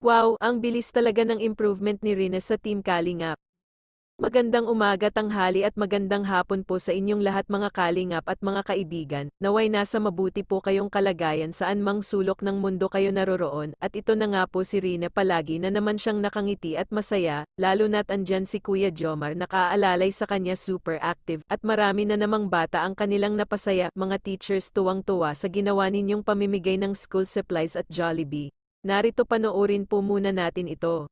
Wow, ang bilis talaga ng improvement ni Rina sa Team Kalingap. Magandang umaga tanghali at magandang hapon po sa inyong lahat mga kalingap at mga kaibigan, naway nasa mabuti po kayong kalagayan saan mang sulok ng mundo kayo naroroon at ito na nga po si Rina palagi na naman siyang nakangiti at masaya, lalo na't andyan si Kuya Jomar nakaalalay sa kanya super active at marami na namang bata ang kanilang napasaya, mga teachers tuwang-tuwa sa ginawa ninyong pamimigay ng school supplies at Jollibee. Narito panoorin po muna natin ito.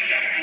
Kaya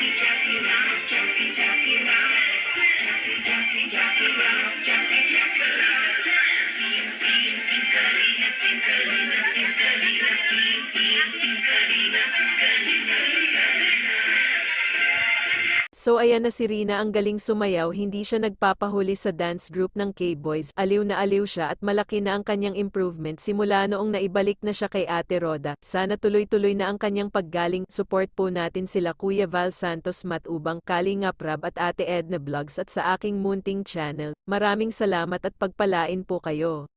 Jackie, Jackie, Jackie, Jackie. So ayan na si Rina ang galing sumayaw hindi siya nagpapahuli sa dance group ng K-Boys, aliw na aliw siya at malaki na ang kanyang improvement simula noong naibalik na siya kay Ate Roda. Sana tuloy-tuloy na ang kanyang paggaling. Support po natin sila Kuya Val Santos Matubang, Kalinga Prab at Ate Edna Vlogs at sa aking munting channel. Maraming salamat at pagpalain po kayo.